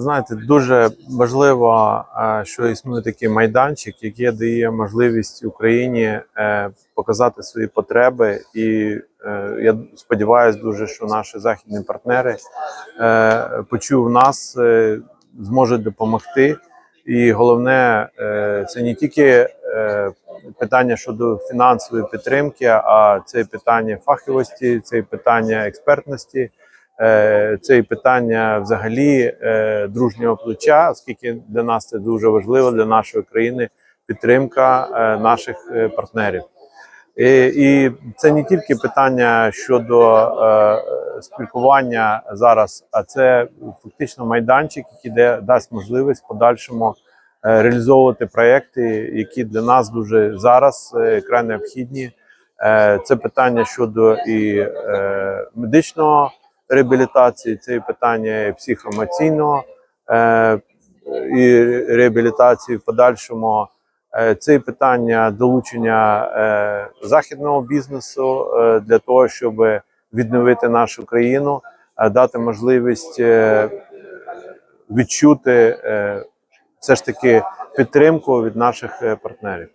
Знаєте, дуже важливо, е, що існує такий майданчик, який дає можливість Україні е, показати свої потреби. І е, я сподіваюся дуже, що наші західні партнери почув нас, зможуть допомогти. І головне, це не тільки питання щодо фінансової підтримки, а це питання фаховості, це питання експертності. Е, Це і питання взагалі е, дружнього плеча, оскільки для нас це дуже важливо для нашої країни підтримка е, наших партнерів. І, і це не тільки питання щодо е, спілкування зараз, а це фактично майданчик, який де, дасть можливість подальшому е, реалізовувати проекти, які для нас дуже зараз е, край необхідні. Е, це питання щодо і е, медичного реабілітації, це і питання психоемоційного е, і реабілітації в подальшому. Е, Це і питання долучення е, західного бізнесу е, для того, щоб відновити нашу країну, е, дати можливість е, відчути е, все ж таки підтримку від наших е, партнерів.